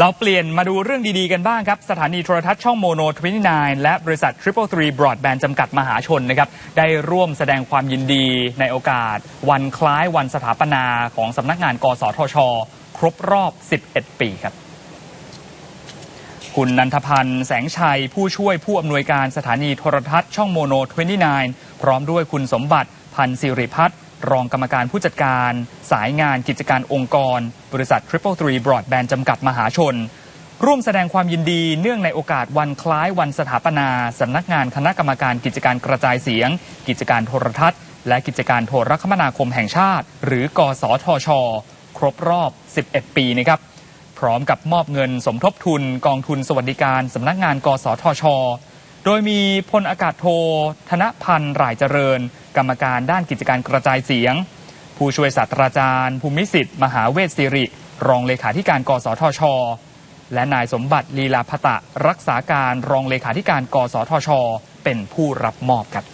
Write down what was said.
เราเปลี่ยนมาดูเรื่องดี ๆ กันบ้างครับ สถานีโทรทัศน์ช่องโมโน 29 และบริษัท Triple Three Broadband จำกัดมหาชนนะครับ ได้ร่วมแสดงความยินดีในโอกาส วันคล้ายวันสถาปนาของสำนักงานกสทช ครบรอบ 11 ปีครับ คุณนันทพันธ์แสงชัยผู้ช่วยผู้อำนวยการสถานีโทรทัศน์ช่องโมโน 29 พร้อมด้วยคุณสมบัติพันธ์สิริพัฒน์ รองกรรมการผู้จัดการ สายงานกิจการองค์กร บริษัท Triple Three Broadband จำกัดมหาชน ร่วมแสดงความยินดีเนื่องในโอกาสวันคล้ายวันสถาปนาสำนักงานคณะกรรมการกิจการกระจายเสียง กิจการโทรทัศน์ และกิจการโทรคมนาคมแห่งชาติ หรือกสทช ครบรอบ 11 ปีนะครับพร้อมกับมอบเงินสมทบทุนกองทุนสวัสดิการสำนักงาน กสทช โดยมีพลอากาศโท ธนพันธ์รายเจริญ กรรมการด้านกิจการกระจายเสียง ผู้ช่วยศาสตราจารย์ ภูมิสิทธิ์ มหาเวชสิริ รองเลขาธิการกสทช และนายสมบัติลีลาพตะ รักษาการรองเลขาธิการกสทช เป็นผู้รับมอบครับ